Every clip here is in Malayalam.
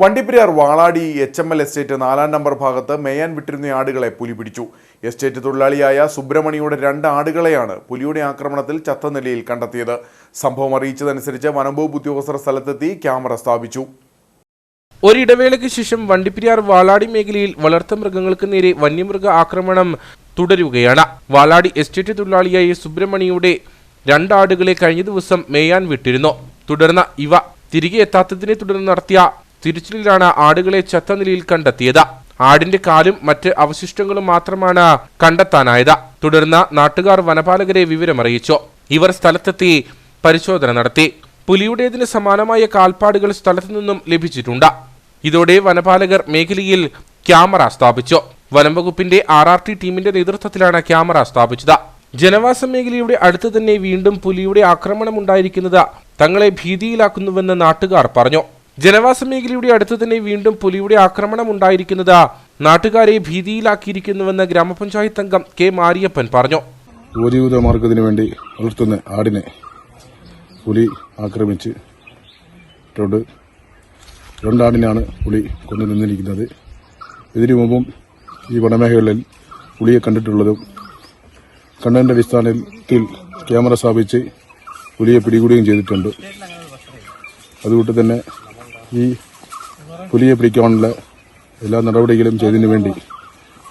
Vandiperiyar Valadi H M L estate നാലാം നമ്പർ ഭാഗത്ത് മേയാൻ വിട്ടിരുന്ന ആടുകളെ പുലി പിടിച്ചു. എസ്റ്റേറ്റ് തൊഴിലാളിയായ സുബ്രഹ്മണിയുടെ രണ്ട് ആടുകളെയാണ് പുലിയുടെ ആക്രമണത്തിൽ ചത്ത നിലയിൽ കണ്ടെത്തിയത്. സംഭവം അറിയിച്ചതനുസരിച്ച് വനംവകുപ്പ് ഉദ്യോഗസ്ഥർ സ്ഥലത്തെത്തി ക്യാമറ സ്ഥാപിച്ചു. ഒരിടവേളയ്ക്ക് ശേഷം വണ്ടിപ്പെരിയാർ വാളാടി മേഖലയിൽ വളർത്തുമൃഗങ്ങൾക്ക് നേരെ വന്യമൃഗ ആക്രമണം തുടരുകയാണ്. വാളാടി എസ്റ്റേറ്റ് തൊഴിലാളിയായ സുബ്രഹ്മണിയുടെ രണ്ടാടുകളെ കഴിഞ്ഞ ദിവസം മേയാൻ വിട്ടിരുന്നു. തുടർന്ന് ഇവ തിരികെ എത്താത്തതിനെ തുടർന്ന് നടത്തിയ തിരിച്ചിലിലാണ് ആടുകളെ ചത്ത നിലയിൽ കണ്ടെത്തിയത്. ആടിന്റെ കാലും മറ്റ് അവശിഷ്ടങ്ങളും മാത്രമാണ് കണ്ടെത്താനായത്. തുടർന്ന് നാട്ടുകാർ വനപാലകരെ വിവരമറിയിച്ചു. ഇവർ സ്ഥലത്തെത്തി പരിശോധന നടത്തി. പുലിയുടേതിന് സമാനമായ കാൽപ്പാടുകൾ സ്ഥലത്തു നിന്നും ലഭിച്ചിട്ടുണ്ട്. ഇതോടെ വനപാലകർ മേഖലയിൽ ക്യാമറ സ്ഥാപിച്ചു. വനംവകുപ്പിന്റെ ആർ ആർ ടി ടീമിന്റെ നേതൃത്വത്തിലാണ് ക്യാമറ സ്ഥാപിച്ചത്. ജനവാസ മേഖലയുടെ അടുത്ത് തന്നെ വീണ്ടും പുലിയുടെ ആക്രമണം ഉണ്ടായിരിക്കുന്നത് തങ്ങളെ ഭീതിയിലാക്കുന്നുവെന്ന് നാട്ടുകാർ പറഞ്ഞു. ജനവാസ മേഖലയുടെ അടുത്ത് തന്നെ വീണ്ടും പുലിയുടെ ആക്രമണം ഉണ്ടായിരിക്കുന്നത് നാട്ടുകാരെ ഭീതിയിലാക്കിയിരിക്കുന്നുവെന്ന് ഗ്രാമപഞ്ചായത്ത് അംഗം കെ മാരിയപ്പൻ പറഞ്ഞു. ഉപജീവിത മാർഗത്തിന് വേണ്ടി വളർത്തുന്ന ആടിനെ പുലി ആക്രമിച്ച് രണ്ടാടിനാണ് പുലി കൊണ്ടു നിന്നിരിക്കുന്നത്. ഇതിനു മുമ്പും ഈ വനമേഖലയിൽ പുലിയെ കണ്ടിട്ടുള്ളതും കണ്ടതിന്റെ അടിസ്ഥാനത്തിൽ ക്യാമറ സ്ഥാപിച്ച് പുലിയെ പിടികൂടുകയും ചെയ്തിട്ടുണ്ട്. അതുകൊണ്ട് തന്നെ ഈ പുലിയെ പിടിക്കാനുള്ള എല്ലാ നടപടികളും ചെയ്തതിനു വേണ്ടി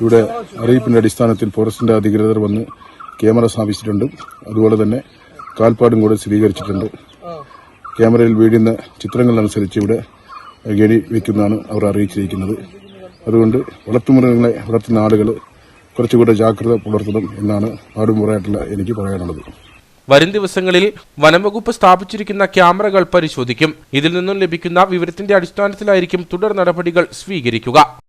ഇവിടെ അറിയിപ്പിന്റെ അടിസ്ഥാനത്തിൽ ഫോറസ്റ്റിന്റെ അധികൃതർ വന്ന് ക്യാമറ സ്ഥാപിച്ചിട്ടുണ്ട്. അതുപോലെ തന്നെ കാൽപ്പാടും കൂടെ സ്ഥിരീകരിച്ചിട്ടുണ്ട്. ക്യാമറയിൽ വീഴുന്ന ചിത്രങ്ങളനുസരിച്ച് ഇവിടെ ഗണി വയ്ക്കുന്നതാണ് അവർ അറിയിച്ചിരിക്കുന്നത്. അതുകൊണ്ട് വളർത്തുമൃഗങ്ങളെ വളർത്തുന്ന ആളുകൾ കുറച്ചുകൂടെ ജാഗ്രത പുലർത്തണം എന്നാണ് നാടുമുറയായിട്ടുള്ള എനിക്ക് പറയാനുള്ളത്. വരും ദിവസങ്ങളിൽ വനംവകുപ്പ് സ്ഥാപിച്ചിരിക്കുന്ന ക്യാമറകൾ പരിശോധിക്കും. ഇതിൽ നിന്നും ലഭിക്കുന്ന വിവരത്തിന്റെ അടിസ്ഥാനത്തിലായിരിക്കും തുടർ നടപടികൾ സ്വീകരിക്കുക.